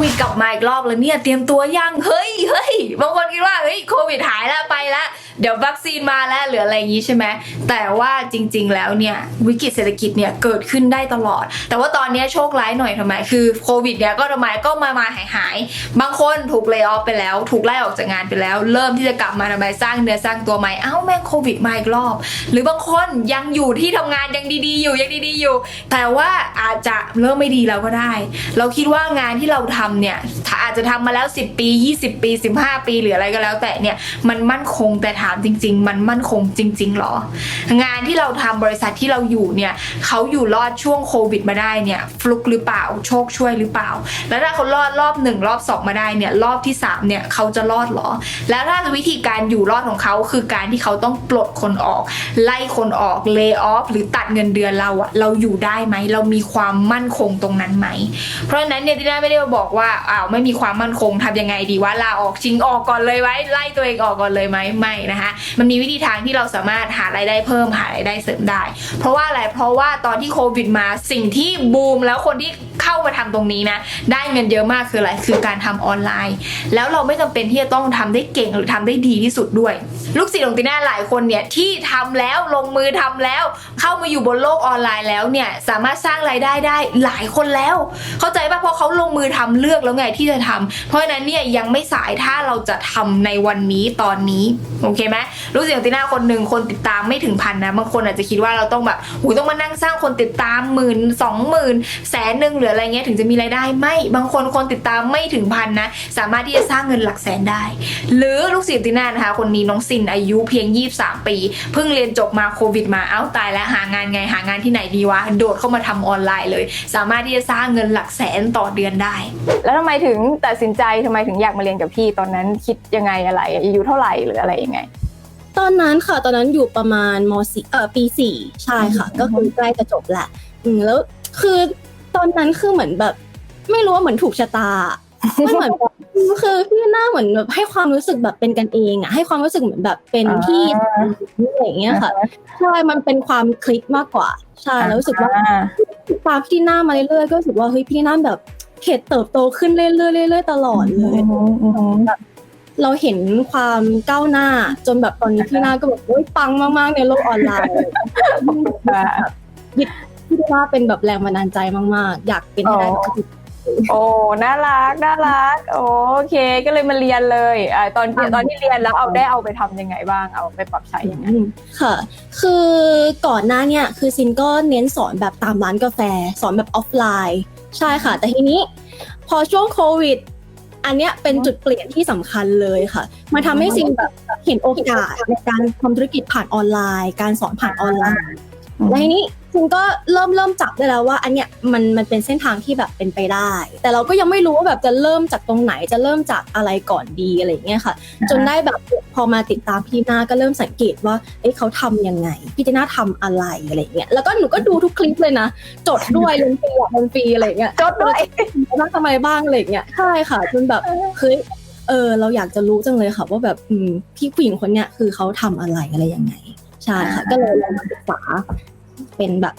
วิดกลับมาอีกรอบแล้วเนี่ยเตรียมตัวยังเฮ้ยเฮ้ยบางคนคิดว่าเฮ้ยโควิดหายแล้วไปแล้วเดี๋ยววัคซีนมาแล้วหรืออะไรอย่างนี้ใช่ไหมแต่ว่าจริง ๆ แล้วเนี่ยวิกฤตเศรษฐกิจเนี่ยเกิดขึ้นได้ตลอด แต่ว่าตอนนี้โชคร้ายหน่อยทำไมคือโควิดเนี่ยก็ทำไมก็มามาหายหายบางคนถูกเลิกออฟไปแล้ว ถูกไล่ออกจากงานไปแล้ว เริ่มที่จะกลับมาทำไมสร้างเนื้อสร้างตัวใหม่เอ้าแม่งโควิดมาอีกรอบ หรือบางคนยังอยู่ที่ทำงานยังดีๆ อยู่ยังดีๆอยู่ แต่ว่าอาจจะเริ่มไม่ดีแล้วก็ได้ เราคิดว่างานที่เราทำเนี่ยถ้าอาจจะทำมาแล้ว 10 ปี 20 ปี 15 ปีหรืออะไรก็แล้วแต่เนี่ยมันมั่นคงแต่ถามจริง ๆ มันมั่นคงจริงๆหรอ งานที่เราทำบริษัทที่เราอยู่เนี่ยเขาอยู่รอดช่วงโควิดมาได้เนี่ยฟลุกหรือเปล่าโชคช่วยหรือเปล่า แล้วถ้าเขารอดรอบหนึ่งรอบสองมาได้เนี่ยรอบที่สามเนี่ยเขาจะรอดหรอ แล้วถ้าวิธีการอยู่รอดของเขาคือการที่เขาต้องปลดคนออก ไล่คนออกเล y off หรือตัดเงินเดือนเราอะเราอยู่ได้ไหมเรามีความมั่นคงตรงนั้นไหม เพราะฉะนั้นเนี่ยที่น่าไม่ได้มาบอกว่าอ้าวไม่มีความมั่นคงทำยังไงดีว่าลาออกชิงออกก่อนเลยไว้ไล่ตัวเองออกก่อนเลยไหมไม่นะคะ มันมีวิธีทางที่เราสามารถหารายได้เพิ่มหารายได้เสริมได้ เพราะว่าอะไรเพราะว่าตอนที่โควิดมาสิ่งที่บูมแล้วคนที่เข้ามาทำตรงนี้นะ ได้เงินเยอะมากคืออะไรคือการทำออนไลน์ แล้วเราไม่จำเป็นที่จะต้องทำได้เก่งหรือทำได้ดีที่สุดด้วย ลูกศิษย์ของตีน่าหลายคนเนี่ยที่ทำแล้วลงมือทำแล้ว เข้ามาอยู่บนโลกออนไลน์แล้วเนี่ยสามารถสร้างรายได้ได้หลายคนแล้ว เข้าใจป่ะเพราะเขาลงมือทำเลือกแล้วไงที่จะทำเพราะฉะนั้นเนี่ยยังไม่สายถ้าเราจะทำในวันนี้ตอนนี้โอเคไหมลูกศิษย์ของตีน่าคนหนึ่งคนติดตามไม่ถึงพันนะบางคนอาจจะคิดว่าเราต้องแบบหูต้องมานั่งสร้างคนติดตามหมื่นสองหมื่นแสนหนึ่งหรืออะไรเงี้ยถึงจะมีรายได้ไม่บางคนคนติดตามไม่ถึงพันนะสามารถที่จะสร้างเงินหลักแสนได้ หรือลูกศิษย์ติน่านะคะคนนี้น้องซินอายุเพียง 23 ปีเพิ่งเรียนจบมาโควิดมาเอ้าตายแล้วหางานไงหางานที่ไหนดีวะโดดเข้ามาทำออนไลน์เลย สามารถที่จะสร้างเงินหลักแสนต่อเดือนได้แล้วทำไมถึงตัดสินใจทำไมถึงอยากมาเรียนกับพี่ตอนนั้นคิดยังไงอะไรอายุเท่าไหร่หรืออะไรยังไง ตอนนั้นค่ะตอนนั้นอยู่ประมาณมสี่เอ่อปีสี่ใช่ค่ะอืมก็คือใกล้จะจบแหละอืมแล้วคือตอนนั้นคือเหมือนแบบ ไม่รู้ว่าเหมือนถูกชะตามันเหมือนแบบคือพี่หน้าเหมือนแบบให้ความรู้สึกแบบเป็นกันเองอะให้ความรู้สึกเหมือนแบบเป็นพี่อะไรอย่างเงี้ยค่ะใช่มันเป็นความคลิกมากกว่าใช่แล้วรู้สึกว่าอ่าตามพี่หน้ามาเรื่อยๆก็รู้สึกว่าเฮ้ยพี่หน้าแบบ เขตเติบโตขึ้นเรื่อยๆเรื่อยๆตลอดเลยเราเห็นความก้าวหน้าจนแบบตอนนี้พี่หน้าก็แบบโอ้ยปังมากๆในโลกออนไลน์ยึดพี่หน้าเป็นแบบแรงบันดาลใจมากๆ อยากเป็นให้ได้อ๋อโอ้ น่ารัก น่ารัก โอเค ก็เลยมาเรียนเลยอ่าตอนที่ตอนที่เรียนแล้วเอาได้เอาไปทำยังไงบ้าง เอาไปปรับใช้ยังไงอืมค่ะ คือก่อนหน้าเนี่ย คือซินก็เน้นสอนแบบตามร้านกาแฟ สอนแบบออฟไลน์ ใช่ค่ะ แต่ทีนี้พอช่วงโควิด อันเนี้ยเป็นจุดเปลี่ยนที่สำคัญเลยค่ะมันทำให้ซินแบบเห็นโอกาสในการทำธุรกิจผ่านออนไลน์ การสอนผ่านออนไลน์แล้วทีนี้ คุณก็เริ่มเริ่มจับได้แล้วว่า อันเนี้ยมันมันเป็นเส้นทางที่แบบเป็นไปได้ แต่เราก็ยังไม่รู้ว่าแบบจะเริ่มจากตรงไหนจะเริ่มจากอะไรก่อนดีอะไรอย่างเงี้ยค่ะ จนได้แบบพอมาติดตามพี่นาก็เริ่มสังเกตว่าเอ๊ะเขาทำยังไง พี่จีน่าทำอะไรอะไรอย่างเงี้ยแล้วก็หนูก็ดูทุกคลิปเลยนะ จดด้วยเรียนฟรีอะเรียนฟรีอะไรอย่างเงี้ยจดด้วยว่าทำไมบ้างอะไรอย่างเงี้ยใช่ค่ะจนแบบเฮ้ยเออเราอยากจะรู้จังเลยค่ะ ว่าแบบอืมพี่ผู้หญิงคนเนี้ยคือเขาทำอะไรอะไรยังไง ใช่ค่ะ ก็เลยลองมาศึกษา เป็นแบบ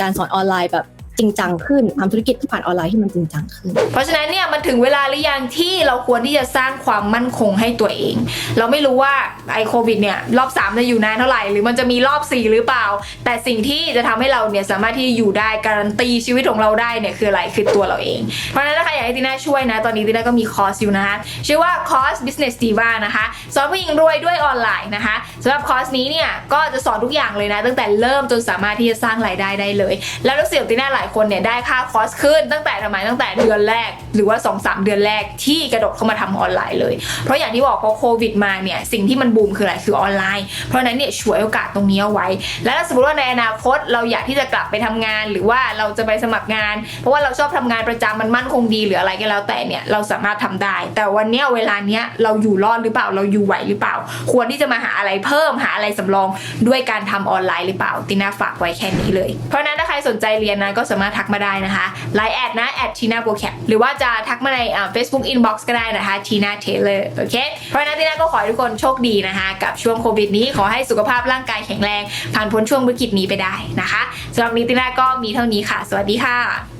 การสอนออนไลน์แบบ จริงจังขึ้นทำธุรกิจผ่านออนไลน์ที่มันจริงจังขึ้น เพราะฉะนั้นเนี่ยมันถึงเวลาหรือยังที่เราควรที่จะสร้างความมั่นคงให้ตัวเอง เราไม่รู้ว่าไอโควิดเนี่ยรอบ3จะอยู่นานเท่าไหร่หรือมันจะมีรอบ 4 หรือเปล่า แต่สิ่งที่จะทำให้เราเนี่ยสามารถที่จะอยู่ได้การันตีชีวิตของเราได้เนี่ยคืออะไรคือตัวเราเอง เพราะฉะนั้นถ้าใครอยากให้ตีน่าช่วยนะ ตอนนี้ตีน่าก็มีคอร์สอยู่นะคะชื่อว่าคอร์ส business diva นะคะสอนผู้หญิงรวยด้วยออนไลน์นะคะสำหรับคอร์สนี้เนี่ยก็จะสอนทุกอย่างเลยนะ ตั้งแต่เริ่มจนสามารถที่จะสร้างรายได้ได้เลย แล้วลูกศิษย์ของตีน่าหลายคนเนี่ยได้ค่าคอร์สขึ้นตั้งแต่ทำไมตั้งแต่เดือนแรก หรือว่า 2-3 เดือนแรกที่กระโดดเข้ามาทำออนไลน์เลย เพราะอย่างที่บอกพอโควิดมาเนี่ยสิ่งที่มันบูมคืออะไรคือออนไลน์ เพราะนั้นเนี่ยฉวยโอกาสตรงนี้เอาไว้ แล้วถ้าสมมติว่าในอนาคตเราอยากที่จะกลับไปทำงาน หรือว่าเราจะไปสมัครงาน เพราะว่าเราชอบทำงานประจำมันมั่นคงดีหรืออะไรก็แล้วแต่เนี่ยเราสามารถทำได้ แต่วันเนี้ยเวลาเนี้ยเราอยู่รอดหรือเปล่าเราอยู่ไหวหรือเปล่า ควรที่จะมาหาอะไรเพิ่มหาอะไรสำรองด้วยการทำออนไลน์หรือเปล่าติน่าฝากไว้แค่นี้เลย เพราะฉะนั้นถ้าใครสนใจเรียนนะก็สามารถทักมาได้นะคะไลน์แอดนะแอดทีน่าโบแคปหรือว่าจะทักมาในเฟซบุ๊กอินบ็อกซ์ก็ได้นะคะทีน่าเทเลอร์โอเคเพราะนั้นทีน่าก็ขอให้ทุกคนโชคดีนะคะกับช่วงโควิดนี้ขอให้สุขภาพร่างกายแข็งแรง ผ่านพ้นช่วงวิกฤตนี้ไปได้นะคะสำหรับนี้ทีน่าก็มีเท่านี้ค่ะ สวัสดีค่ะ